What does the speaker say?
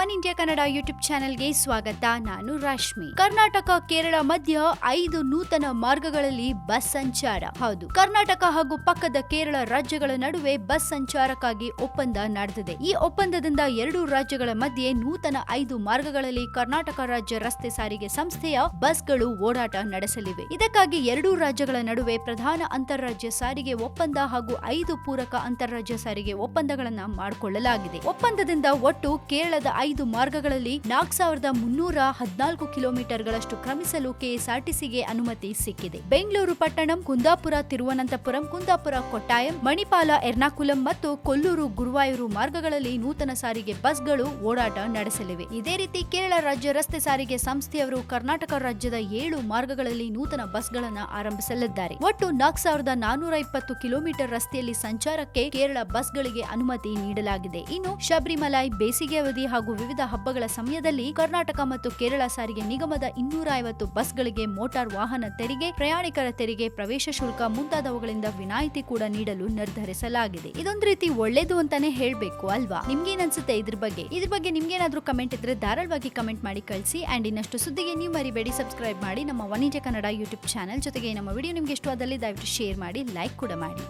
One India Kannada YouTube ಚಾನೆಲ್ಗೆ ಸ್ವಾಗತ. ನಾನು ರಾಶ್ಮಿ. ಕರ್ನಾಟಕ, ಕೇರಳ ಮಧ್ಯ ಐದು ನೂತನ ಮಾರ್ಗಗಳಲ್ಲಿ ಬಸ್ ಸಂಚಾರ. ಹೌದು, ಕರ್ನಾಟಕ ಹಾಗೂ ಪಕ್ಕದ ಕೇರಳ ರಾಜ್ಯಗಳ ನಡುವೆ ಬಸ್ ಸಂಚಾರಕ್ಕಾಗಿ ಒಪ್ಪಂದ ನಡೆದಿದೆ. ಈ ಒಪ್ಪಂದದಿಂದ ಎರಡು ರಾಜ್ಯಗಳ ಮಧ್ಯೆ ನೂತನ ಐದು ಮಾರ್ಗಗಳಲ್ಲಿ ಕರ್ನಾಟಕ ರಾಜ್ಯ ರಸ್ತೆ ಸಾರಿಗೆ ಸಂಸ್ಥೆಯ ಬಸ್ಗಳು ಓಡಾಟ ನಡೆಸಲಿವೆ. ಇದಕ್ಕಾಗಿ ಎರಡೂ ರಾಜ್ಯಗಳ ನಡುವೆ ಪ್ರಧಾನ ಅಂತಾರಾಜ್ಯ ಸಾರಿಗೆ ಒಪ್ಪಂದ ಹಾಗೂ ಐದು ಪೂರಕ ಅಂತಾರಾಜ್ಯ ಸಾರಿಗೆ ಒಪ್ಪಂದಗಳನ್ನು ಮಾಡಿಕೊಳ್ಳಲಾಗಿದೆ. ಒಪ್ಪಂದದಿಂದ ಒಟ್ಟು ಕೇರಳದ ಐದು ಮಾರ್ಗಗಳಲ್ಲಿ ನಾಲ್ಕು ಸಾವಿರದ ಮುನ್ನೂರ ಹದಿನಾಲ್ಕು ಕಿಲೋಮೀಟರ್ಗಳಷ್ಟು ಕ್ರಮಿಸಲು ಕೆಎಸ್ಆರ್ಟಿಸಿಗೆ ಅನುಮತಿ ಸಿಕ್ಕಿದೆ. ಬೆಂಗಳೂರು ಪಟ್ಟಣಂ, ಕುಂದಾಪುರ, ತಿರುವನಂತಪುರಂ, ಕುಂದಾಪುರ, ಕೊಟ್ಟಾಯಂ, ಮಣಿಪಾಲ, ಎರ್ನಾಕುಲಂ ಮತ್ತು ಕೊಲ್ಲೂರು, ಗುರುವಾಯೂರು ಮಾರ್ಗಗಳಲ್ಲಿ ನೂತನ ಸಾರಿಗೆ ಬಸ್ಗಳು ಓಡಾಟ ನಡೆಸಲಿವೆ. ಇದೇ ರೀತಿ ಕೇರಳ ರಾಜ್ಯ ರಸ್ತೆ ಸಾರಿಗೆ ಸಂಸ್ಥೆಯವರು ಕರ್ನಾಟಕ ರಾಜ್ಯದ ಏಳು ಮಾರ್ಗಗಳಲ್ಲಿ ನೂತನ ಬಸ್ಗಳನ್ನು ಆರಂಭಿಸಲಿದ್ದಾರೆ. ಒಟ್ಟು ನಾಲ್ಕು ಸಾವಿರದ ನಾನೂರ ಇಪ್ಪತ್ತು ಕಿಲೋಮೀಟರ್ ರಸ್ತೆಯಲ್ಲಿ ಸಂಚಾರಕ್ಕೆ ಕೇರಳ ಬಸ್ಗಳಿಗೆ ಅನುಮತಿ ನೀಡಲಾಗಿದೆ. ಇನ್ನು ಶಬರಿಮಲೈ ಬೇಸಿಗೆ ಅವಧಿ ಹಾಗೂ ವಿವಿಧ ಹಬ್ಬಗಳ ಸಮಯದಲ್ಲಿ ಕರ್ನಾಟಕ ಮತ್ತು ಕೇರಳ ಸಾರಿಗೆ ನಿಗಮದ ಇನ್ನೂರ ಐವತ್ತು ಬಸ್ಗಳಿಗೆ ಮೋಟಾರ್ ವಾಹನ ತೆರಿಗೆ, ಪ್ರಯಾಣಿಕರ ತೆರಿಗೆ, ಪ್ರವೇಶ ಶುಲ್ಕ ಮುಂತಾದವುಗಳಿಂದ ವಿನಾಯಿತಿ ಕೂಡ ನೀಡಲು ನಿರ್ಧರಿಸಲಾಗಿದೆ. ಇದೊಂದು ರೀತಿ ಒಳ್ಳೇದು ಅಂತಾನೆ ಹೇಳ್ಬೇಕು ಅಲ್ವಾ? ನಿಮ್ಗೇನ್ ಅನ್ಸುತ್ತೆ ಇದ್ರ ಬಗ್ಗೆ? ಇದ್ರ ಬಗ್ಗೆ ನಿಮ್ಗೇನಾದ್ರೂ ಕಮೆಂಟ್ ಇದ್ರೆ ಧಾರಾಳವಾಗಿ ಕಮೆಂಟ್ ಮಾಡಿ ಕಳಿಸಿ. ಅಂಡ್ ಇನ್ನಷ್ಟು ಸುದ್ದಿಗೆ ನೀವು ಮರಿಬೇಡಿ, ಸಬ್ಸ್ಕ್ರೈಬ್ ಮಾಡಿ. ನಮ್ಮ ವಾಣಿಜ್ಯ ಕನ್ನಡ ಯೂಟ್ಯೂಬ್ ಚಾನೆಲ್ ಜೊತೆಗೆ ನಮ್ಮ ವಿಡಿಯೋ ನಿಮ್ಗೆ ಇಷ್ಟವಾದಲ್ಲಿ ದಯವಿಟ್ಟು ಶೇರ್ ಮಾಡಿ, ಲೈಕ್ ಕೂಡ ಮಾಡಿ.